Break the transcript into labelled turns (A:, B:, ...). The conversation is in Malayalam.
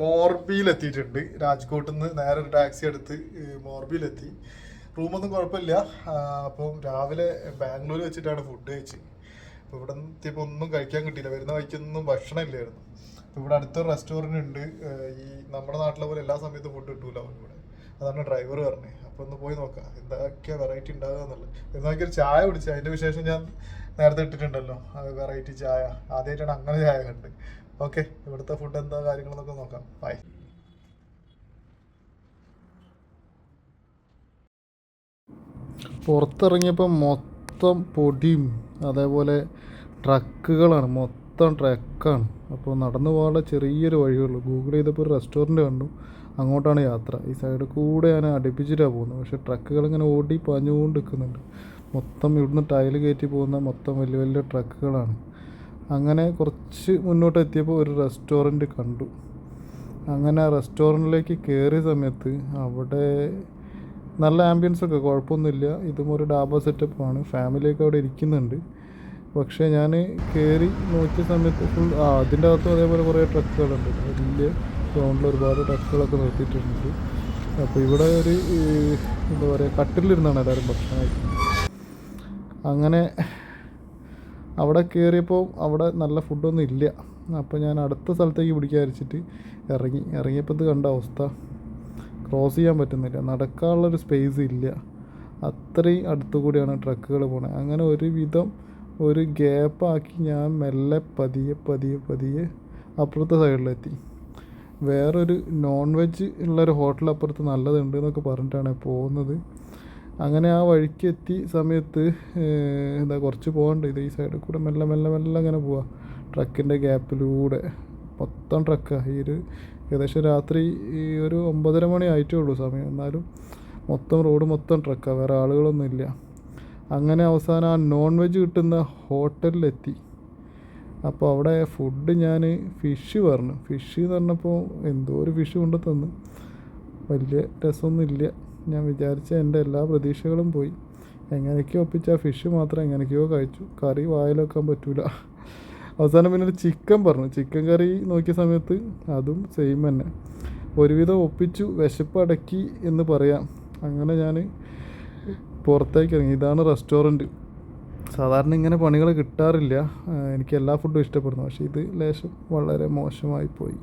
A: മോർബിയിൽ എത്തിയിട്ടുണ്ട് രാജ്കോട്ടിൽ നിന്ന് നേരെ ഒരു ടാക്സി എടുത്ത് മോർബിയിലെത്തി. റൂമൊന്നും കുഴപ്പമില്ല. അപ്പം രാവിലെ ബാംഗ്ലൂർ വെച്ചിട്ടാണ് ഫുഡ് കഴിച്ചത്. അപ്പോൾ ഇവിടെ എത്തിയപ്പോൾ ഒന്നും കഴിക്കാൻ കിട്ടിയില്ല. വരുന്ന വഴിക്കൊന്നും ഭക്ഷണം ഇല്ലായിരുന്നു. ഇവിടെ അടുത്തൊരു റെസ്റ്റോറന്റ് ഉണ്ട്. ഈ നമ്മുടെ നാട്ടിലെ പോലെ എല്ലാ സമയത്തും ഫുഡ് കിട്ടൂല ഇവിടെ അതാണ് ഡ്രൈവർ പറഞ്ഞത് അപ്പോൾ ഒന്ന് പോയി നോക്കാം എന്തൊക്കെയാണ് വെറൈറ്റി ഉണ്ടാകുക എന്നുള്ളത്. എന്നാക്കി ഒരു ചായ കുടിച്ചു അതിന്റെ വിശേഷം ഞാൻ നേരത്തെ ഇട്ടിട്ടുണ്ടല്ലോ. അത് വെറൈറ്റി ചായ. ആദ്യമായിട്ടാണ് അങ്ങനെ ചായ കണ്ട്. ഓക്കെ ഇവിടുത്തെ ഫുഡ് എന്താ കാര്യങ്ങളെന്നൊക്കെ നോക്കാം. ബൈ പുറത്തിറങ്ങിയപ്പോൾ മൊത്തം പൊടിയും അതേപോലെ ട്രക്കുകളാണ്. മൊത്തം ട്രക്കാണ്. അപ്പോൾ നടന്നു പോകാനുള്ള ചെറിയൊരു വഴിയുള്ളൂ ഗൂഗിൾ ചെയ്തപ്പോൾ ഒരു റെസ്റ്റോറന്റ് കണ്ടു. അങ്ങോട്ടാണ് യാത്ര. ഈ സൈഡ് കൂടെ ഞാൻ അടുപ്പിച്ചിട്ടാണ് പോകുന്നത്. പക്ഷേ ട്രക്കുകൾ ഇങ്ങനെ ഓടി പാഞ്ഞുകൊണ്ട് നിൽക്കുന്നുണ്ട് മൊത്തം ഇവിടുന്ന് ടയൽ കയറ്റി പോകുന്ന മൊത്തം വലിയ വലിയ ട്രക്കുകളാണ് അങ്ങനെ കുറച്ച് മുന്നോട്ട് എത്തിയപ്പോൾ ഒരു റെസ്റ്റോറന്റ് കണ്ടു. അങ്ങനെ ആ റെസ്റ്റോറന്റിലേക്ക് കയറിയ സമയത്ത് അവിടെ നല്ല ആംബിയൻസ് ഒക്കെ കുഴപ്പമൊന്നുമില്ല. ഇതും ഒരു ഡാബ സെറ്റപ്പാണ് ഫാമിലിയൊക്കെ അവിടെ ഇരിക്കുന്നുണ്ട്. പക്ഷേ ഞാൻ കയറി നോക്കിയ സമയത്ത് ഫുൾ ആ അതിന്റെ അകത്തും അതേപോലെ കുറേ ട്രക്കുകളുണ്ട് വലിയ ഗ്രൗണ്ടിൽ ഒരുപാട് ട്രക്കുകളൊക്കെ നിർത്തിയിട്ടുണ്ട്. അപ്പോൾ ഇവിടെ ഒരു എന്താ പറയുക കട്ടിലിരുന്നാണ് എല്ലാവരും ഭക്ഷണം കഴിക്കുന്നത്. അങ്ങനെ അവിടെ കയറിയപ്പോൾ അവിടെ നല്ല ഫുഡൊന്നും ഇല്ല. അപ്പോൾ ഞാൻ അടുത്ത സ്ഥലത്തേക്ക് പിടിക്കാൻ വിചാരിച്ചിട്ട് ഇറങ്ങി. ഇറങ്ങിയപ്പോൾ ഇത് കണ്ട അവസ്ഥ. ക്രോസ് ചെയ്യാൻ പറ്റുന്നില്ല. നടക്കാനുള്ളൊരു സ്പേസ് ഇല്ല. അത്രയും അടുത്തു കൂടിയാണ് ട്രക്കുകൾ പോണത്. അങ്ങനെ ഒരുവിധം ഒരു ഗ്യാപ്പാക്കി ഞാൻ മെല്ലെ പതിയെ പതിയെ പതിയെ അപ്പുറത്തെ സൈഡിലെത്തി വേറൊരു നോൺ വെജ് ഉള്ളൊരു ഹോട്ടൽ അപ്പുറത്ത് നല്ലതുണ്ട് എന്നൊക്കെ പറഞ്ഞിട്ടാണ് പോകുന്നത്. അങ്ങനെ ആ വഴിക്ക് എത്തി സമയത്ത് എന്താ കുറച്ച് പോകണ്ട. ഇത് ഈ സൈഡിൽ കൂടെ മെല്ലെ മെല്ലെ മെല്ലെ അങ്ങനെ പോവാ. ട്രക്കിന്റെ ഗ്യാപ്പിലൂടെ. മൊത്തം ട്രക്കാണ് ഈ ഒരു ഏകദേശം രാത്രി ഈ ഒരു ഒമ്പതര മണി ആയിട്ടേ ഉള്ളൂ സമയം. എന്നാലും മൊത്തം റോഡ് മൊത്തം ട്രക്കാണ് വേറെ ആളുകളൊന്നുമില്ല അങ്ങനെ അവസാനം ആ നോൺ വെജ് കിട്ടുന്ന ഹോട്ടലിലെത്തി അപ്പോൾ അവിടെ ഫുഡ് ഞാൻ ഫിഷ് പറഞ്ഞു. ഫിഷ് എന്ന് പറഞ്ഞപ്പോൾ എന്തോ ഒരു ഫിഷ് കൊണ്ട് തന്നു. വലിയ രസമൊന്നുമില്ല ഞാൻ വിചാരിച്ച എന്റെ എല്ലാ പ്രതീക്ഷകളും പോയി. എങ്ങനെയൊക്കെയോ ഒപ്പിച്ച ആ ഫിഷ് മാത്രം എങ്ങനെയൊക്കെയോ കഴിച്ചു. കറി വായിലൊക്കാൻ പറ്റൂല. അവസാനം പിന്നെ ഒരു ചിക്കൻ പറഞ്ഞു. ചിക്കൻ കറി നോക്കിയ സമയത്ത് അതും സെയിം തന്നെ. ഒരുവിധം ഒപ്പിച്ചു വിശപ്പ് അടക്കി എന്ന് പറയാം. അങ്ങനെ ഞാൻ പുറത്തേക്ക് ഇറങ്ങി. ഇതാണ് റെസ്റ്റോറന്റ് സാധാരണ ഇങ്ങനെ പണികൾ കിട്ടാറില്ല. എനിക്ക് എല്ലാ ഫുഡും ഇഷ്ടപ്പെടുന്നു. പക്ഷേ ഇത് ലേശം വളരെ മോശമായി പോയി.